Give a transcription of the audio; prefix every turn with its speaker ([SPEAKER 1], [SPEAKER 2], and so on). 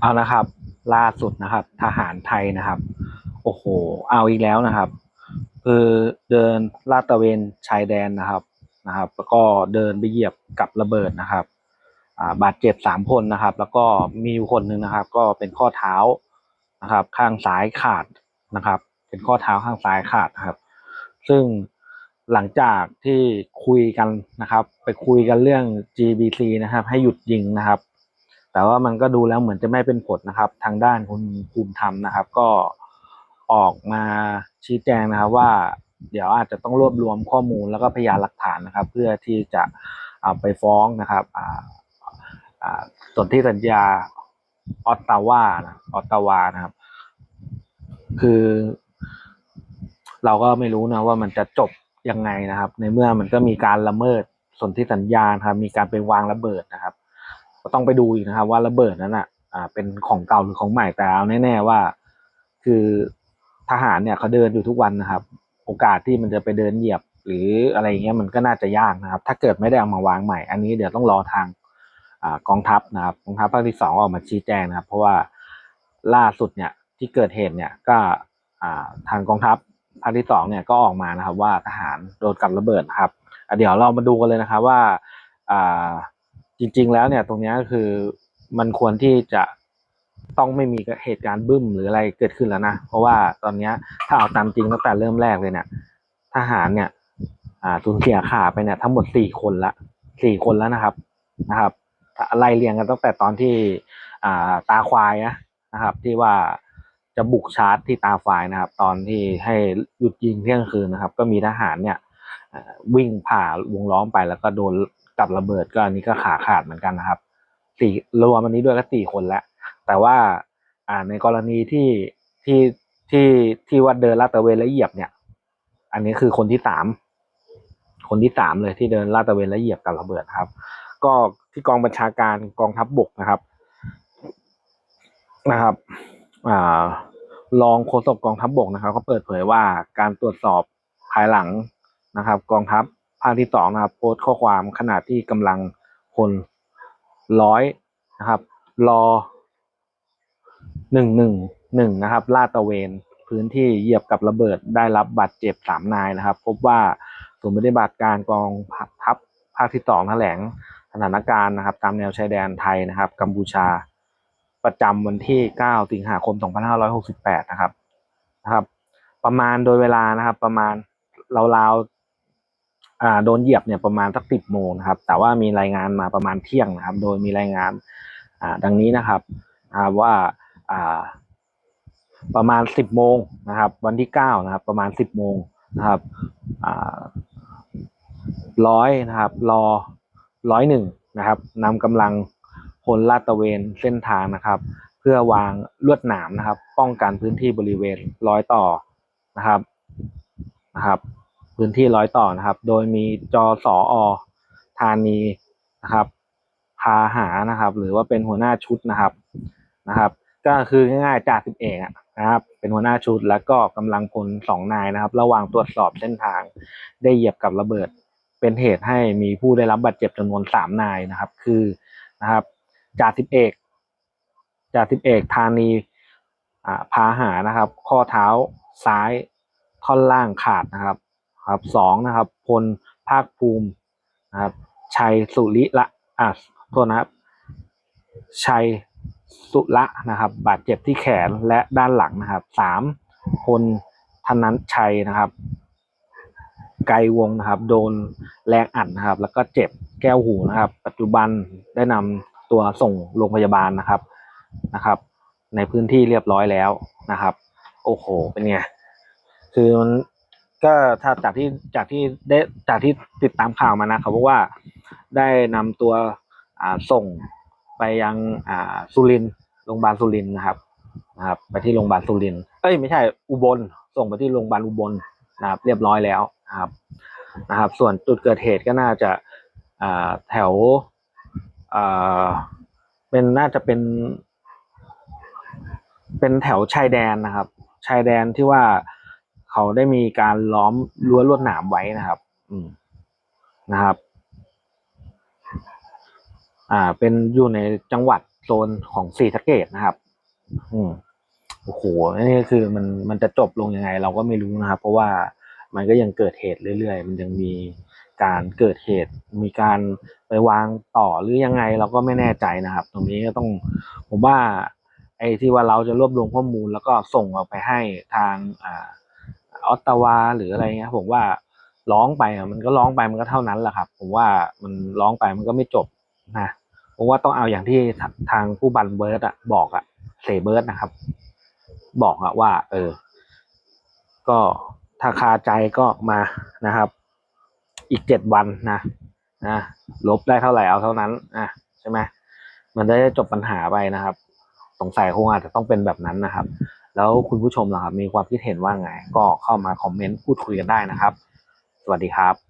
[SPEAKER 1] เอานะครับ ล่าสุดนะครับ ทหารไทยนะครับ โอ้โห เอาอีกแล้วนะครับ คือเดินลาดตระเวนชายแดนนะครับนะครับ แล้วก็เดินไปเหยียบกับระเบิดนะครับาบาดเจ็บสามคนนะครับ แล้วก็มีอยู่คนหนึ่งนะครับ ก็เป็นข้อเท้านะครับ ข้างซ้ายขาดนะครับ เป็นข้อเท้าข้างซ้ายขาดนะครับ ซึ่งหลังจากที่คุยกันนะครับ ไปคุยกันเรื่อง GBC นะครับ ให้หยุดยิงนะครับ แต่ว่ามันก็ดูแล้วเหมือนจะไม่เป็นผลนะครับ ทางด้านคุณภูมิธรรมนะครับ ก็ออกมาชี้แจงนะครับว่า เดี๋ยวอาจจะต้องรวบรวมข้อมูลแล้วก็พยานหลักฐานนะครับ เพื่อที่จะเอาไปฟ้องนะครับส่วนที่สัญญาออตตาวานะออตตาวานะครับ คือ เราก็ไม่รู้นะว่ามันจะจบยังไงนะครับ ในเมื่อมันก็มีการละเมิดสนธิสัญญาครับ มีการไปวางระเบิดนะครับ ก็ต้องไปดูอีกนะครับ ว่าระเบิดนั้นอะอ่าเป็นของเก่าหรือของใหม่แต่เอาแน่ๆว่า คือทหารเนี่ยเขาเดินอยู่ทุกวันนะครับ โอกาสที่มันจะไปเดินเหยียบหรืออะไรเงี้ยมันก็น่าจะยากนะครับ ถ้าเกิดไม่ได้เอามาวางใหม่ อันนี้เดี๋ยวต้องรอทางอกองทัพนะครับกองทัพภาคที่สองออกมาชี้แจงนะครับ เพราะว่าล่าสุดเนี่ยที่เกิดเหตุเนี่ยก็ทางกองทัพภาคที่สองเนี่ยก็ออกมานะครับ ว่าทหารโดนกับระเบิดนะครับเดี๋ยวเรามาดูกันเลยนะครับว่า จริง ๆ แล้วเนี่ยตรงนี้ก็คือมันควรที่จะต้องไม่มีเหตุการณ์บึ้มหรืออะไรเกิดขึ้นแล้วนะ เพราะว่าตอนนี้ถ้าเอาตามจริงตั้งแต่เริ่มแรกเลยเนี่ย ทหารเนี่ยอ่าสูญเสียขาไปเนี่ยทั้งหมดสี่คนละสี่คนแล้วนะครับนะครับไล่เรียงกันตั้งแต่ตอนที่อ่าตาควายนะนะครับ ที่ว่าจะบุกชาร์จที่ตาควายนะครับ ตอนที่ให้หยุดยิงเที่ยงคืนนะครับ ก็มีทหารเนี่ยวิ่งผ่าวงล้อมไปแล้วก็โดน กับระเบิดก็อันนี้ก็ขาขาดเหมือนกันนะครับสี่รวมอันนี้ด้วยก็สี่คนล้วแต่ว่าอ่าในกรณีที่ที่ที่ที่ว่าเดินลาดตระเวนและเหยียบเนี่ย อันนี้คือคนที่สามคนที่สามเลยที่เดินลาดตระเวนและเหยียบกับระเบิดครับ ก็ที่กองบัญชาการกองทัพบบกนะครับนะครับอ่ารองโฆษกกองทัพบบกนะครับ ก็เปิดเผยว่าการตรวจสอบภายหลังนะครับ กองทัพ ภาคที่สองนะครับโพสต์ข้อความขณะที่กำลังพลร้อยนะครับรอหนึ่งหนึ่งหนึ่งนะครับลาดตระเวนพื้นที่เหยียบกับระเบิดได้รับบาดเจ็บสามนายนะครับ พบว่าศูนย์ปฏิบัติการกองทัพภาคที่สองแถลงสถานการณ์นะครับ ตามแนวชายแดนไทยนะครับ กัมพูชาประจำวันที่ 9 สิงหาคม 2568 นะครับนะครับ ประมาณโดยเวลานะครับ ประมาณราวๆ อ่าโดนเหยียบเนี่ยประมาณสักสิบโมงนะครับ แต่ว่ามีรายงานมาประมาณเที่ยงนะครับ โดยมีรายงานอ่าดังนี้นะครับอ่าว่าอ่าประมาณสิบโมงนะครับ วันที่เก้านะครับ ประมาณสิบโมงนะครับอ่าร้อยนะครับรอร้อยหนึ่งนะครับนำกำลังพลลาดตระเวนเส้นทางนะครับ เพื่อวางลวดหนามนะครับ ป้องกันพื้นที่บริเวณร้อยต่อนะครับนะครับ พื้นที่ร้อยต่อนะครับ โดยมีจอสออธานีนะครับ พาหานะครับ หรือว่าเป็นหัวหน้าชุดนะครับนะครับ ก็คือง่ายๆจ่าสิบเอกนะครับ เป็นหัวหน้าชุดแล้วก็กำลังพลสองนายนะครับ ระหว่างตรวจสอบเส้นทาง ได้เหยียบกับระเบิด เป็นเหตุให้มีผู้ได้รับบาดเจ็บจำนวนสามนายนะครับ คือนะครับจ่าสิบเอกจ่าสิบเอกธานีอ่าพาหานะครับ ข้อเท้าซ้ายท่อนล่างขาดนะครับ ครับสองนะครับพลภาคภูมินะครับชัยสุริละอะโทษนะครับชัยสุระนะครับ บาดเจ็บที่แขนและด้านหลังนะครับสามพลธนันชัยนะครับ ไกลวงนะครับ โดนแรงอัดนะครับ แล้วก็เจ็บแก้วหูนะครับ ปัจจุบันได้นำตัวส่งโรงพยาบาลนะครับนะครับ ในพื้นที่เรียบร้อยแล้วนะครับ โอ้โห เป็นไง คือมัน ก็ถ้าจากที่จากที่ได้จากที่ติดตามข่าวมานะเขาบอกว่าได้นำตัวอ่าส่งไปยังอ่าสุรินโรงพยาบาลสุรินนะครับนะครับ ไปที่โรงพยาบาลสุรินเอ้ยไม่ใช่อุบล ส่งไปที่โรงพยาบาลอุบลนะครับ เรียบร้อยแล้วนะครับนะครับ ส่วนจุดเกิดเหตุก็น่าจะอ่าแถวอ่าเป็นน่าจะเป็น เป็นแถวชายแดนนะครับ ชายแดนที่ว่า เขาได้มีการล้อมรั้วลวดหนามไว้นะครับ อืมนะครับ อ่า เป็นอยู่ในจังหวัดโซนของสีสะเกตนะครับ อืมโอ้โหนี่คือมันมันจะจบลงยังไง เราก็ไม่รู้นะครับ เพราะว่ามันก็ยังเกิดเหตุเรื่อยๆ มันยังมีการเกิดเหตุ มีการไปวางต่อหรือยังไงเราก็ไม่แน่ใจนะครับ ตรงนี้ก็ต้องผมว่าไอ้ที่ว่าเราจะรวบรวมข้อมูลแล้วก็ส่งออกไปให้ทางอ่า ออตตาวาหรืออะไรเงี้ยผมว่าร้องไปอะมันก็ร้องไปมันก็เท่านั้นแหละครับ ผมว่ามันร้องไปมันก็ไม่จบนะผมว่าต้องเอาอย่างที่ทาทางผู้บันเบิร์ดอะบอกอะเสเบิร์ดนะครับ บอกอะว่า เออ ก็ถ้าคาใจก็มานะครับ อีกเจ็ดวันนะนะลบได้เท่าไหร่เอาเท่านั้นอะใช่ไหมมันได้จบปัญหาไปนะครับ สงสัยคงอาจจะต้องเป็นแบบนั้นนะครับ แล้วคุณผู้ชมล่ะครับมีความคิดเห็นว่าไง ก็เข้ามาคอมเมนต์พูดคุยกันได้นะครับ สวัสดีครับ